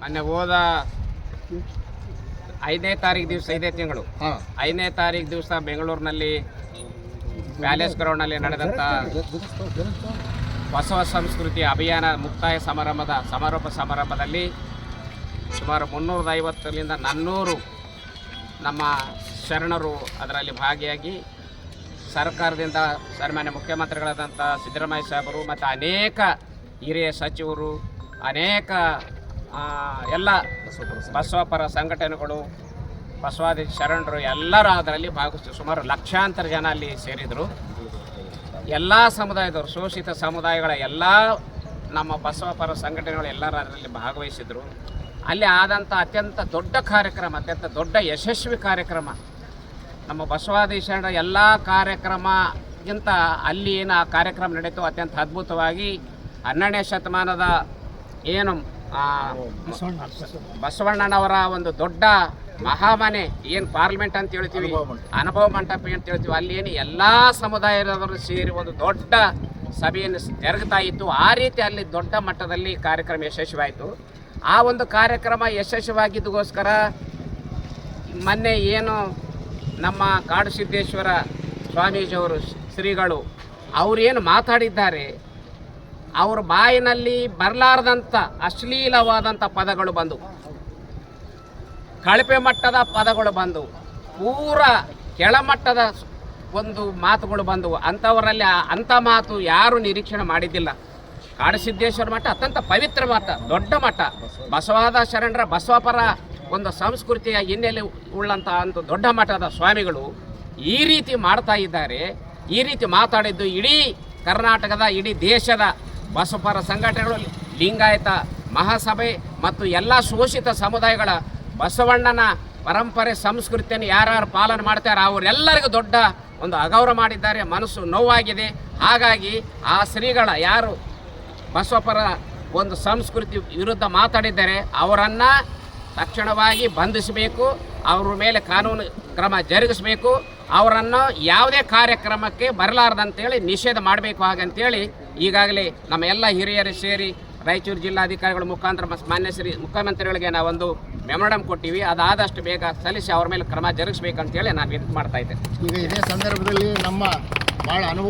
ಮೊನ್ನೆ ಹೋದ ಐದನೇ ತಾರೀಕು ದಿವಸ ಐದೇ ತಿಂಗಳು. ಐದನೇ ತಾರೀಕು ದಿವಸ ಬೆಂಗಳೂರಿನಲ್ಲಿ ಪ್ಯಾಲೇಸ್ ಗ್ರೌಂಡ್ನಲ್ಲಿ ನಡೆದಂಥ ಬಸವ ಸಂಸ್ಕೃತಿ ಅಭಿಯಾನ ಮುಕ್ತಾಯ ಸಮಾರಂಭದ ಸಮಾರೋಪ ಸಮಾರಂಭದಲ್ಲಿ ಸುಮಾರು ಮುನ್ನೂರದ ಐವತ್ತರಿಂದ ನಾನ್ನೂರು ನಮ್ಮ ಶರಣರು ಅದರಲ್ಲಿ ಭಾಗಿಯಾಗಿ ಸರ್ಕಾರದಿಂದ ಸನ್ಮಾನ್ಯ ಮುಖ್ಯಮಂತ್ರಿಗಳಾದಂಥ ಸಿದ್ದರಾಮಯ್ಯ ಸಾಹೇಬರು ಮತ್ತು ಅನೇಕ ಹಿರಿಯ ಸಚಿವರು ಅನೇಕ ಎಲ್ಲ ಬಸವಪರ ಸಂಘಟನೆಗಳು, ಬಸವಾದಿ ಶರಣರು ಎಲ್ಲರೂ ಅದರಲ್ಲಿ ಭಾಗವಹಿಸಿ ಸುಮಾರು ಲಕ್ಷಾಂತರ ಜನ ಅಲ್ಲಿ ಸೇರಿದರು. ಎಲ್ಲ ಸಮುದಾಯದವರು, ಶೋಷಿತ ಸಮುದಾಯಗಳ ಎಲ್ಲ ನಮ್ಮ ಬಸವಪರ ಸಂಘಟನೆಗಳು ಎಲ್ಲರೂ ಅದರಲ್ಲಿ ಭಾಗವಹಿಸಿದರು. ಅಲ್ಲಿ ಆದಂಥ ಅತ್ಯಂತ ದೊಡ್ಡ ಕಾರ್ಯಕ್ರಮ, ಅತ್ಯಂತ ದೊಡ್ಡ ಯಶಸ್ವಿ ಕಾರ್ಯಕ್ರಮ. ನಮ್ಮ ಬಸವಾದಿ ಶರಣರ ಎಲ್ಲ ಕಾರ್ಯಕ್ರಮಗಿಂತ ಅಲ್ಲಿ ಏನು ಆ ಕಾರ್ಯಕ್ರಮ ನಡೀತು ಅತ್ಯಂತ ಅದ್ಭುತವಾಗಿ ಹನ್ನೆರಡನೇ ಶತಮಾನದ ಏನು ಬಸವಣ್ಣನವರ ಒಂದು ದೊಡ್ಡ ಮಹಾಮನೆ ಏನು ಪಾರ್ಲಿಮೆಂಟ್ ಅಂತ ಹೇಳ್ತೀವಿ? ಅನುಭವ ಮಂಟಪ. ಅಂತ ಹೇಳ್ತೀವಿ. ಅಲ್ಲಿ ಏನು ಎಲ್ಲ ಸಮುದಾಯದವರು ಸೇರಿ ಒಂದು ದೊಡ್ಡ ಸಭೆಯನ್ನು ಜರುಗ್ತಾ ಇತ್ತು. ಆ ರೀತಿ ಅಲ್ಲಿ ದೊಡ್ಡ ಮಟ್ಟದಲ್ಲಿ ಕಾರ್ಯಕ್ರಮ ಯಶಸ್ವಿಯಾಯಿತು. ಆ ಒಂದು ಕಾರ್ಯಕ್ರಮ ಯಶಸ್ವಿಯಾಗಿದ್ದಗೋಸ್ಕರ ಮೊನ್ನೆ ಏನು ನಮ್ಮ ಕಾಡು ಸಿದ್ದೇಶ್ವರ ಸ್ವಾಮೀಜಿಯವರು ಶ್ರೀಗಳು ಅವರೇನು ಮಾತಾಡಿದ್ದಾರೆ ಅವ್ರ ಬಾಯಿನಲ್ಲಿ ಬರಲಾರ್ದಂಥ ಅಶ್ಲೀಲವಾದಂಥ ಪದಗಳು ಬಂದು ಕಳಪೆ ಮಟ್ಟದ ಪದಗಳು ಬಂದು ಪೂರ ಕೆಳಮಟ್ಟದ ಒಂದು ಮಾತುಗಳು ಬಂದವು. ಅಂಥವರಲ್ಲಿ ಅಂಥ ಮಾತು ಯಾರು ನಿರೀಕ್ಷಣೆ ಮಾಡಿದ್ದಿಲ್ಲ. ಕಾಡಸಿದ್ದೇಶ್ವರ ಮಠ ಅತ್ಯಂತ ಪವಿತ್ರ ಮಠ, ದೊಡ್ಡ ಮಠ. ಬಸವಾದ ಶರಣರ ಬಸವಪರ ಒಂದು ಸಂಸ್ಕೃತಿಯ ಹಿನ್ನೆಲೆ ಉಳ್ಳಂಥ ಒಂದು ದೊಡ್ಡ ಮಠದ ಸ್ವಾಮಿಗಳು ಈ ರೀತಿ ಮಾಡ್ತಾ ಇದ್ದಾರೆ. ಈ ರೀತಿ ಮಾತಾಡಿದ್ದು ಇಡೀ ಕರ್ನಾಟಕದ, ಇಡೀ ದೇಶದ ಬಸವಪರ ಸಂಘಟನೆಗಳು ಲಿಂಗಾಯತ ಮಹಾಸಭೆ ಮತ್ತು ಎಲ್ಲ ಶೋಷಿತ ಸಮುದಾಯಗಳ ಬಸವಣ್ಣನ ಪರಂಪರೆ ಸಂಸ್ಕೃತಿಯನ್ನು ಯಾರ್ಯಾರು ಪಾಲನೆ ಮಾಡ್ತಾರೆ, ಅವರೆಲ್ಲರಿಗೂ ದೊಡ್ಡ ಒಂದು ಅಗೌರವ ಮಾಡಿದ್ದಾರೆ. ಮನಸ್ಸು ನೋವಾಗಿದೆ. ಹಾಗಾಗಿ ಆ ಶ್ರೀಗಳ ಯಾರು ಬಸವಪರ ಒಂದು ಸಂಸ್ಕೃತಿ ವಿರುದ್ಧ ಮಾತಾಡಿದ್ದಾರೆ, ಅವರನ್ನು ತಕ್ಷಣವಾಗಿ ಬಂಧಿಸಬೇಕು. ಅವರ ಮೇಲೆ ಕಾನೂನು ಕ್ರಮ ಜರುಗಿಸಬೇಕು. ಅವರನ್ನು ಯಾವುದೇ ಕಾರ್ಯಕ್ರಮಕ್ಕೆ ಬರಲಾರ್ದಂತೇಳಿ ನಿಷೇಧ ಮಾಡಬೇಕು ಹಾಗಂತೇಳಿ ಈಗಾಗಲೇ ನಮ್ಮ ಎಲ್ಲ ಹಿರಿಯರು ಸೇರಿ ರಾಯಚೂರು ಜಿಲ್ಲಾಧಿಕಾರಿಗಳ ಮುಖಾಂತರ ಮಾನ್ಯ ಶ್ರೀ ಮುಖ್ಯಮಂತ್ರಿಗಳಿಗೆ ನಾವೊಂದು ಮೆಮೊರಂ ಕೊಟ್ಟಿವಿ. ಅದಾದಷ್ಟು ಬೇಗ ಸಲ್ಲಿಸಿ ಅವ್ರ ಮೇಲೆ ಕ್ರಮ ಜರುಗಿಸ್ಬೇಕಂತೇಳಿ ನಾನು ವಿನಂತಿ ಮಾಡ್ತಾ ಇದ್ದೇನೆ ಈಗ ಇದೇ ಸಂದರ್ಭದಲ್ಲಿ ನಮ್ಮ ಭಾಳ ಅನುಭವ